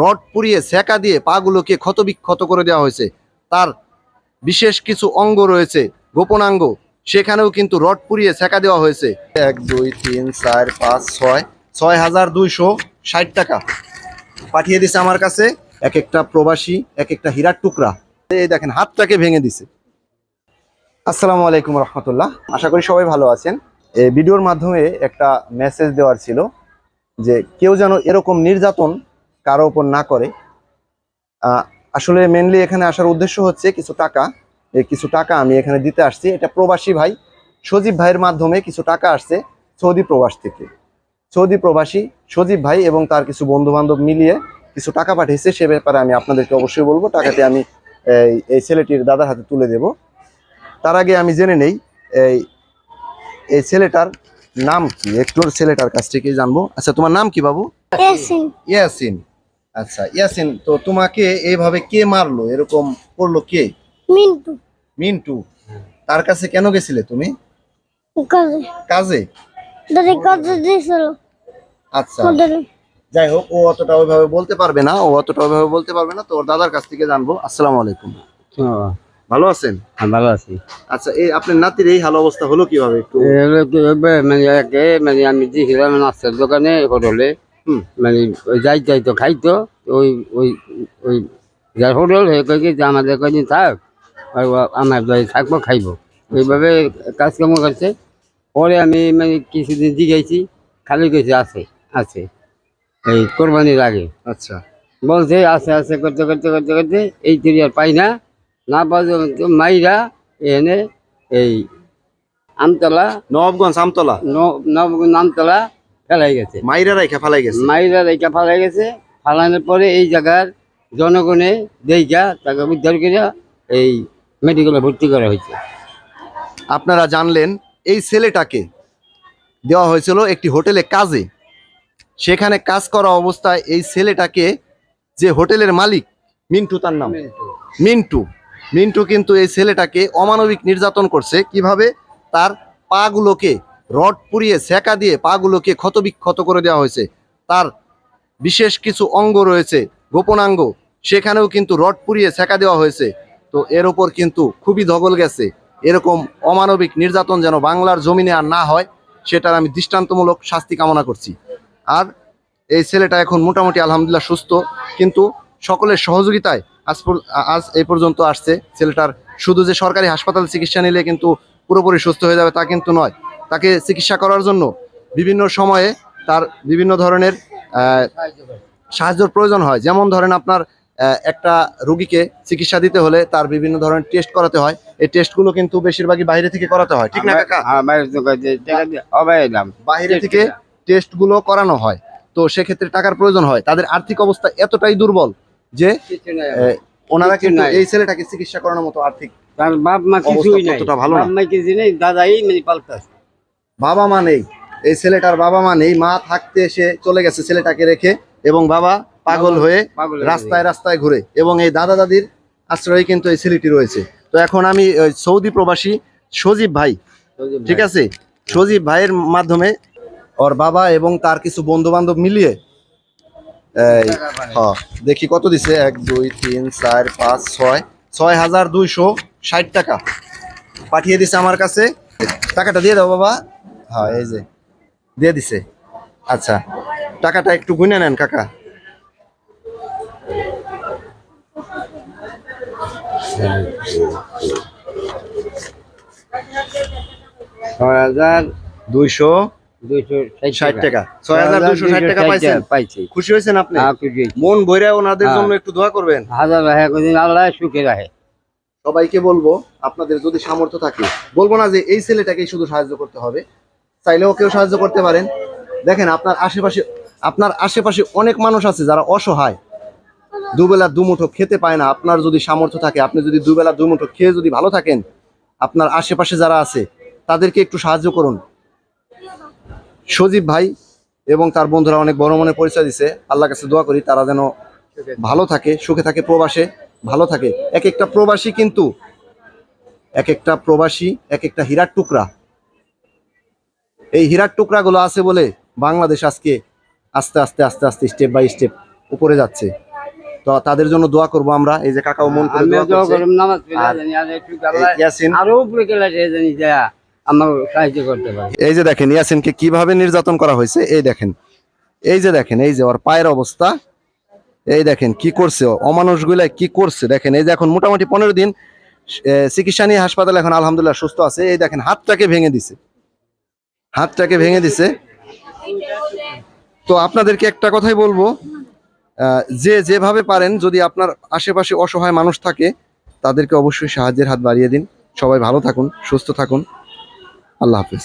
Rod পুড়িয়ে সেকা দিয়ে পাগুলোকে ক্ষতবিক্ষত করে দেওয়া হয়েছে। তার বিশেষ কিছু অঙ্গ রয়েছে, গোপনাঙ্গ। সেখানেও কিন্তু রড পুড়িয়ে সেকা দেওয়া হয়েছে। এক, দুই, তিন, চার, পাঁচ, ছয় ছয় হাজার দুইশো ষাট টাকা পাঠিয়ে দিছে আমার কাছে এক একটা প্রবাসী, এক একটা হীরার টুকরা। এই দেখেন, হাতটাকে ভেঙে দিছে। আসসালামু আলাইকুম রহমতুল্লাহ। আশা করি সবাই ভালো আছেন। এই ভিডিওর মাধ্যমে একটা মেসেজ দেওয়ার ছিল যে কেউ যেন এরকম নির্যাতন কারও ওপর না করে। আসলে মেনলি এখানে আসার উদ্দেশ্য হচ্ছে কিছু টাকা। কিছু টাকা আমি এখানে দিতে আসছি। এটা প্রবাসী ভাই সজীব ভাইয়ের মাধ্যমে কিছু টাকা আসছে সৌদি প্রবাস থেকে। সৌদি প্রবাসী সজীব ভাই এবং তার কিছু বন্ধু বান্ধব মিলিয়ে কিছু টাকা পাঠিয়েছে। সে ব্যাপারে আমি আপনাদেরকে অবশ্যই বলব। টাকাটি আমি এই ছেলেটির দাদার হাতে তুলে দেব। তার আগে আমি জেনে নেই এই এই ছেলেটার নাম কি? একটু ছেলেটার কাছ থেকে জানব। আচ্ছা তোমার নাম কি বাবু? ইয়াসিন। আচ্ছা ইয়াসিন তো তোমাকে এইভাবে কে মারলো এরকম করল কে মিন্টু মিন্টু তার কাছে কেন গেছিলে তুমি কাজে কাজে দাদি কাজে দিয়েছিল আচ্ছা যাই হোক ও অতটা ওইভাবে বলতে পারবে না ও অতটা ওইভাবে বলতে পারবে না তো ওর দাদার কাছ থেকে জানব আসসালামু আলাইকুম ভালো আছেন ভালো আছি আচ্ছা এই আপনার নাতির এই হাল অবস্থা হলো কীভাবে একটু মানে মানে আমি দিয়েছিলাম নাস্তার দোকানে হোটেলে। মানে ওই যাই যাই তো খাইতো ওই ওই ওই যার হোটেল হয়ে কই যে আমাদের কদিন থাক আর আমার বাড়ি থাকব খাইবো। এইভাবে কাজকর্ম করছে। পরে আমি মানে কিছুদিন জিগাইছি খালি কইছে আছে আছে। এই কোরবানির আগে। আচ্ছা। বলছে আছে আছে করতে করতে করতে করতে এই তুই আর পাই না। না পাওয়া মাইরা এনে এই আমতলা নবগঞ্জ আমতলা? ন- নবগঞ্জ আমতলা ফেলাই গেছে। মাইরা রাইখা ফালাই গেছে। মাইরা রেখা ফালাই গেছে। ফালানোর পরে এই জায়গার জনগণে দেখা তাকে উদ্ধার করে এই মেডিকেলে ভর্তি করা হয়েছে। আপনারা জানলেন এই ছেলেটাকে দেওয়া হয়েছিল একটি হোটেলে কাজে। সেখানে কাজ করা অবস্থায় এই ছেলেটাকে যে হোটেলের মালিক মিন্টু তার নাম। মিন্টু। মিন্টু কিন্তু এই ছেলেটাকে অমানবিক নির্যাতন করছে। কীভাবে? তার পাগুলোকে রড পুড়িয়ে সেকা দিয়ে পাগুলোকে ক্ষতবিক্ষত করে দেওয়া হয়েছে। তার বিশেষ কিছু অঙ্গ রয়েছে, গোপনাঙ্গ। সেখানেও কিন্তু রড পুড়িয়ে সেকা দেওয়া হয়েছে। তো এর ওপর কিন্তু খুবই ধগল গেছে। এরকম অমানবিক নির্যাতন যেন বাংলার জমিনে আর না হয়, সেটার আমি দৃষ্টান্তমূলক শাস্তি কামনা করছি। আর এই ছেলেটা এখন মোটামুটি আলহামদুলিল্লাহ সুস্থ, কিন্তু সকলের সহযোগিতায় আজ আজ এই পর্যন্ত আসছে। ছেলেটার শুধু যে সরকারি হাসপাতাল চিকিৎসা নিলে কিন্তু পুরোপুরি সুস্থ হয়ে যাবে তা কিন্তু নয়। তাকে চিকিৎসা করার জন্য বিভিন্ন সময়ে তার বিভিন্ন ধরনের সাহায্যর প্রয়োজন হয়। যেমন ধরেন আপনার একটা রুগীকে চিকিৎসা দিতে হলে তার বিভিন্ন ধরনের টেস্ট করাতে হয়। এই টেস্টগুলো কিন্তু বেশিরভাগই বাইরে থেকে করাতে হয়। ঠিক না কাকা? বাইরে থেকে টেস্টগুলো করানো হয়। তো সেক্ষেত্রে টাকার প্রয়োজন হয়। তাদের আর্থিক অবস্থা এতটাই দুর্বল যে ওনারা কিন্তু এই ছেলেটাকে চিকিৎসা করানোর মতো আর্থিক তার বাপ মা কিছুই নাই। ভালো না। বাপ মা কিছু নেই দাদাই মানে বাবা মা নেই। এই ছেলেটার বাবা মা নেই। মা থাকতে এসে চলে গেছে ছেলেটাকে রেখে এবং বাবা পাগল হয়ে রাস্তায় রাস্তায় ঘুরে। এবং এই দাদা দাদির আশ্রয়ে কিন্তু এই ছেলেটি রয়েছে। তো এখন আমি সৌদি প্রবাসী সজীব ভাই ঠিক আছে? সজীব ভাইয়ের মাধ্যমে ওর বাবা এবং তার কিছু বন্ধু বান্ধব মিলিয়ে দেখি কত দিছে? এক দুই তিন চার পাঁচ ছয়। ছয় হাজার দুইশো ষাট টাকা পাঠিয়ে দিছে আমার কাছে। টাকাটা দিয়ে দাও বাবা। হ্যাঁ এই যে। দিয়ে দিছে। আচ্ছা টাকাটা একটু গুনে নেন কাকা। ছয় হাজার দুইশো ষাট টাকা। ছয় হাজার দুইশো ষাট টাকা পাইছেন? পাইছি। খুশি হয়েছেন আপনি? হ্যাঁ, মন ভরে ওনাদের হ্যাঁ। জন্য একটু দোয়া করবেন। হাজার আল্লাহ সুখে সবাইকে বলব আপনাদের যদি সামর্থ্য থাকে বলব না যে এই ছেলেটাকেই শুধু সাহায্য করতে হবে চাইলেও কেউ সাহায্য করতে পারেন। দেখেন, আপনার আশেপাশে আপনার আশেপাশে অনেক মানুষ আছে যারা অসহায়। দুবেলা দুমুঠো খেতে পায় না। আপনার যদি সামর্থ্য থাকে, আপনি যদি দুবেলা দুমুঠো খেয়ে যদি ভালো থাকেন, আপনার আশেপাশে যারা আছে, তাদেরকে একটু সাহায্য করুন। সজীব ভাই এবং তার বন্ধুরা অনেক বড় মনে পরিচয় দিছে। আল্লাহর কাছে দোয়া করি, তারা যেন ভালো থাকে, সুখে থাকে, প্রবাসে ভালো থাকে। এক একটা প্রবাসী কিন্তু এক একটা প্রবাসী, এক একটা হীরার টুকরা। এই হীরার টুকরাগুলো আছে বলে বাংলাদেশ আজকে আস্তে আস্তে আস্তে আস্তে স্টেপ বাই স্টেপ উপরে যাচ্ছে। তো তাদের জন্য দোয়া করব আমরা। এই যে কাকাও মন করে দোয়া করলাম নামাজ পড়ে আর জানি আর একটু আল্লাহ ইয়াসিন আরও উপরে গেলে জানি যে আমার সাহায্য করতে পারে। এই যে দেখেন ইয়াসিনকে কীভাবে নির্যাতন করা হয়েছে এই দেখেন। এই যে দেখেন এই যে ওর পায়ের অবস্থা। এই দেখেন কি করছে ও, অমানুষগুলা কি করছে? দেখেন এই যে এখন মোটামুটি পনেরো দিন এ, চিকিৎসা নিয়ে হাসপাতালে এখন আলহামদুলিল্লাহ সুস্থ আছে। এই দেখেন হাতটাকে ভেঙে দিছে। হাতটাকে ভেঙে দিছে। তো আপনাদেরকে একটা কথাই বলব যে যেভাবে পারেন, যদি আপনার আশেপাশে অসহায় মানুষ থাকে, তাদেরকে অবশ্যই সাহায্যের হাত বাড়িয়ে দিন। সবাই ভালো থাকুন, সুস্থ থাকুন। আল্লাহ হাফিজ।